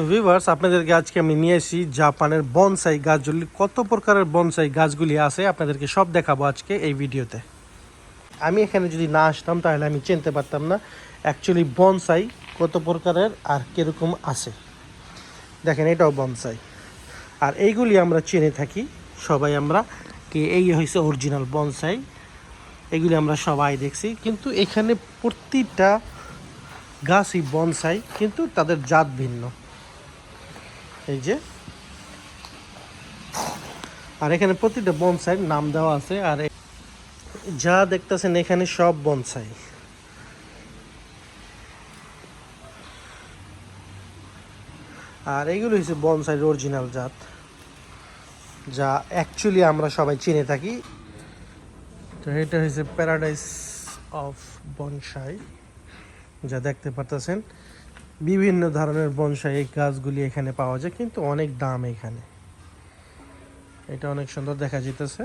তো ভিভার্স আপনাদেরকে আজকে আমি নিয়ে এসেছি জাপানের বনসাই গাছগুলি, কত প্রকারের বনসাই গাছগুলি আছে আপনাদেরকে সব দেখাবো আজকে এই ভিডিওতে। আমি এখানে যদি না আসতাম, তাহলে আমি চিনতে পারতাম না অ্যাকচুয়ালি বনসাই কত প্রকারের আর কীরকম আছে। দেখেন, এটাও বনসাই আর এইগুলি আমরা চিনে থাকি, সবাই আমরা কি এই হয়েছে অরিজিনাল বনসাই এগুলি আমরা সবাই দেখছি, কিন্তু এখানে প্রতিটা গাছই বনসাই কিন্তু তাদের জাত ভিন্ন। এই যে। আর এখানে প্রতিটা বনসাইয়ের নাম দেওয়া আছে, আর যা দেখতেছেন এখানে সব বনসাই আর এগুলো হচ্ছে বনসাইয়ের অরিজিনাল জাত, যা অ্যাকচুয়ালি আমরা সবাই চিনে থাকি। তো এটা হচ্ছে প্যারাডাইস অফ বনসাই যা দেখতে পারতেছেন। বিভিন্ন ধরনের বনসাই গাছগুলি এখানে পাওয়া যায়, কিন্তু অনেক দাম এখানে। এটা অনেক সুন্দর দেখা যেতেছে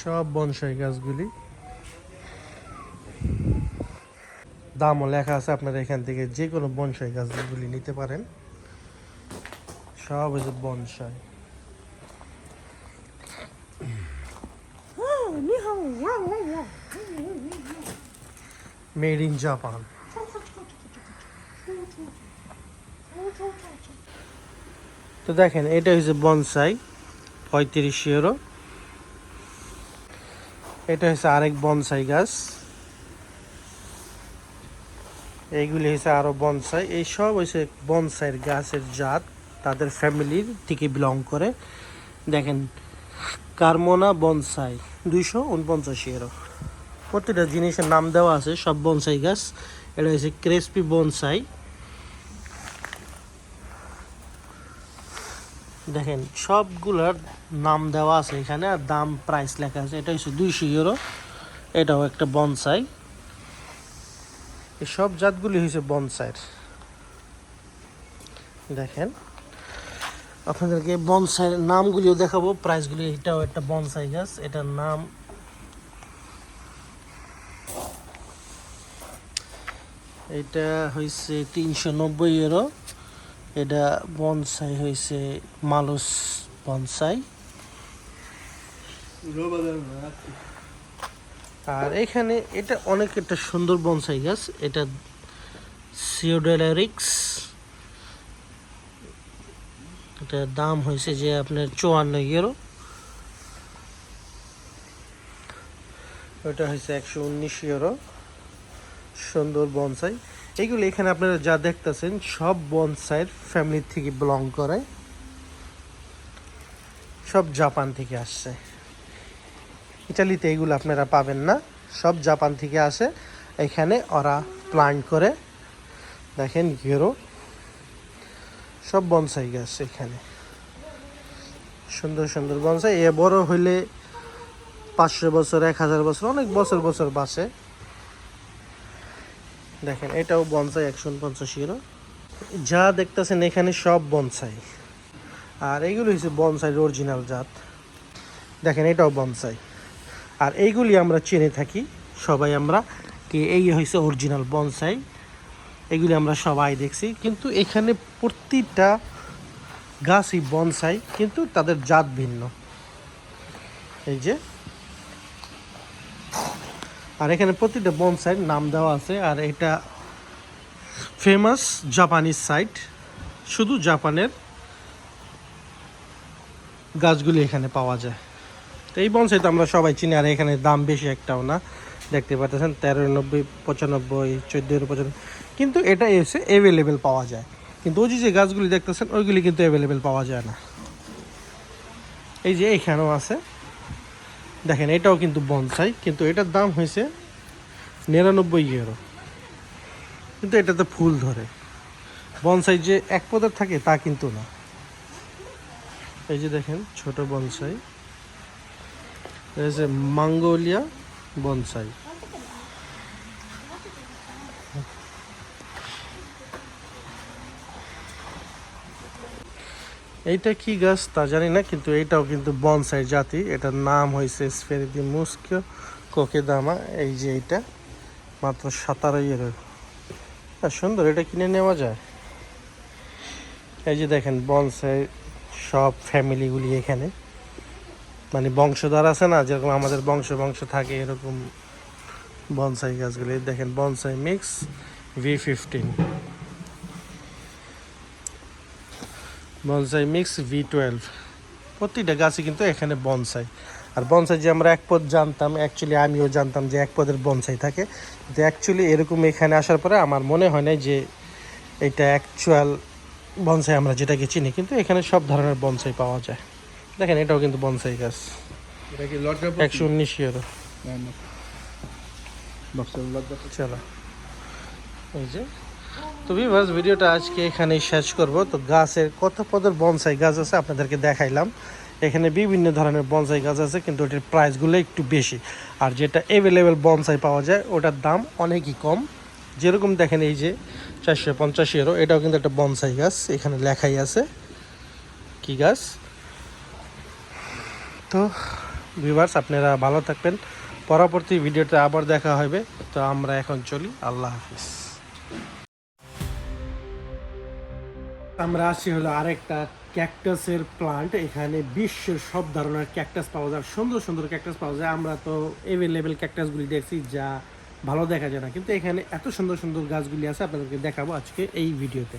সব বনসাই গাছগুলি। দামও লেখা আছে, আপনারা এখান থেকে যে কোনো বনসাই গাছগুলি নিতে পারেন। সব হচ্ছে বনসাই। মেড ইন জাপান তো দেখেন, এটা হচ্ছে বনসাই পঁয়ত্রিশ ইউরো এটা হচ্ছে আরেক বনসাই গাছ। এইগুলি হচ্ছে আরও বনসাই এই সব হচ্ছে বনসাইয়ের গাছের জাত, তাদের ফ্যামিলির থেকে বিলং করে। দেখেন কারমোনা বনসাই, দুইশো উনপঞ্চাশ ইউরো প্রতিটা জিনিসের নাম দেওয়া আছে, সব বনসাই গাছ। এটা হচ্ছে ক্রেসপি বনসাই। দেখেন, সবগুলোর নাম দেওয়া আছে এখানে, আর দাম প্রাইস লেখা আছে। এটা হচ্ছে দুইশো ইউরো এটাও একটা বনসাই। সব জাতগুলি হয়েছে বনসাইয়ের। দেখেন। আপনাদেরকে বনসাইয়ের নামগুলিও দেখাবো। প্রাইসগুলি এটাও একটা বনসাই গাছ। এটার নাম এটা হয়েছে তিনশো নব্বই ইউরো এটা বনসাই হয়েছে মালুস বনসাই আর এখানে এটা অনেক একটা সুন্দর বনসাই গাছ। এটা সিওডেলারিক্স এটার দাম হয়েছে যে আপনার চুয়ান্ন ইউরো ওটা হয়েছে একশো উনিশ ইউরো সুন্দর বনসাই এইগুলো এখানে আপনারা যা দেখতেছেন, সব বনসাইয়ের ফ্যামিলি থেকে বিলং করে। সব জাপান থেকে আসছে। ইটালিতে এগুলো আপনারা পাবেন না। সব জাপান থেকে আসে। এখানে ওরা প্লান্ট করে। দেখেন ঘেরো সব বনসাই গাছ এখানে। সুন্দর সুন্দর বনসাই। এ বড় হইলে পাঁচশো বছর, এক হাজার বছর, অনেক বছর বছর বাঁচে। দেখেন, এটাও বনসাই একশো পঞ্চাশ ইউরো যা দেখতেছেন এখানে সব বনসাই। আর এইগুলো হচ্ছে বনসাইয়ের অরিজিনাল জাত। দেখেন, এটাও বনসাই। আর এইগুলি আমরা চিনে থাকি, সবাই আমরা, কি এই হয়েছে অরিজিনাল বনসাই। এগুলি আমরা সবাই দেখছি। কিন্তু এখানে প্রতিটা গাছই বনসাই, কিন্তু তাদের জাত ভিন্ন। এই যে। আর এখানে প্রতিটা বনসাইয়ের নাম দেওয়া আছে, আর এটা ফেমাস জাপানিজ সাইট শুধু জাপানের গাছগুলি এখানে পাওয়া যায়। তো এই বনসাই তো আমরা সবাই চিনি, আর এখানে দাম বেশি একটাও না। দেখতে পাচ্ছেন, তেরো নব্বই, পঁচানব্বই চোদ্দ পঁচানব্বই। কিন্তু এটা এসে অ্যাভেলেবেল পাওয়া যায়। কিন্তু ওই যে গাছগুলি দেখতেছেন, ওইগুলি কিন্তু অ্যাভেলেবেল পাওয়া যায় না। এই যে এখানেও আছে। দেখেন, এটাও কিন্তু বনসাই কিন্তু এটার দাম হয়েছে নিরানব্বই ইউরো কিন্তু এটাতে ফুল ধরে। বনসাই যে এক পদের থাকে, তা কিন্তু না। এই যে দেখেন, ছোট বনসাই মাঙ্গোলিয়া। বনসাই। এইটা কি গাছ তা জানি না, কিন্তু এইটাও কিন্তু বনসাই জাতি। এটার নাম হয়েছে স্পেরিদি মুস্কিও কোকে দামা এই যে এইটা, মাত্র সাতারো ইউরো আর সুন্দর, এটা কিনে নেওয়া যায়। এই যে দেখেন, বনসাই সব ফ্যামিলিগুলি এখানে। মানে বংশধর আছে না, যেরকম আমাদের বংশ বংশ থাকে এরকম বনসাই গাছগুলি। দেখেন, bonsai mix V fifteen bonsai mix V twelve প্রতিটা গাছই কিন্তু এখানে বনসাই। আর বনসাই যে আমরা এক পদ জানতাম অ্যাকচুয়ালি আমিও জানতাম যে এক পদের বনসাই থাকে। কিন্তু অ্যাকচুয়ালি এরকম এখানে আসার পরে আমার মনে হয় না যে এটা অ্যাকচুয়াল বনসাই আমরা যেটাকে চিনি, কিন্তু এখানে সব ধরনের বনসাই পাওয়া যায়। দেখেন এটাও কিন্তু বনসাই গাছ। এটা কি লজ্জা একশো উনিশ লজ্জা চলো। এই যে। তো ভিভার্স ভিডিওটা আজকে এখানেই শেষ করব। তো গাছের কত পদের বনসাই গাছ আছে আপনাদেরকে দেখাইলাম। এখানে বিভিন্ন ধরনের বনসাই গাছ আছে কিন্তু ওটির প্রাইসগুলো একটু বেশি। আর যেটা অ্যাভেলেবেল বনসাই পাওয়া যায় ওটার দাম অনেকই কম। যেরকম দেখেন এই যে চারশো পঞ্চাশ ইউরো এটাও কিন্তু একটা বনসাই গাছ। এখানে লেখাই আছে। কি গাছ? তো ভিভার্স আপনারা ভালো থাকবেন। পরবর্তী ভিডিওতে আবার দেখা হবে। তো আমরা এখন চলি। আল্লাহ হাফিজ। আমরা আসছি হলো আরেকটা ক্যাকটাসের প্লান্ট এখানে বিশ্বের সব ধরনের ক্যাকটাস পাওয়া যায়। সুন্দর সুন্দর ক্যাকটাস পাওয়া যায়। আমরা তো এভেলেবেল ক্যাকটাসগুলি দেখছি যা ভালো দেখা যায় না। কিন্তু এখানে এত সুন্দর সুন্দর গাছগুলি আছে, আপনাদেরকে দেখাবো আজকে এই ভিডিওতে।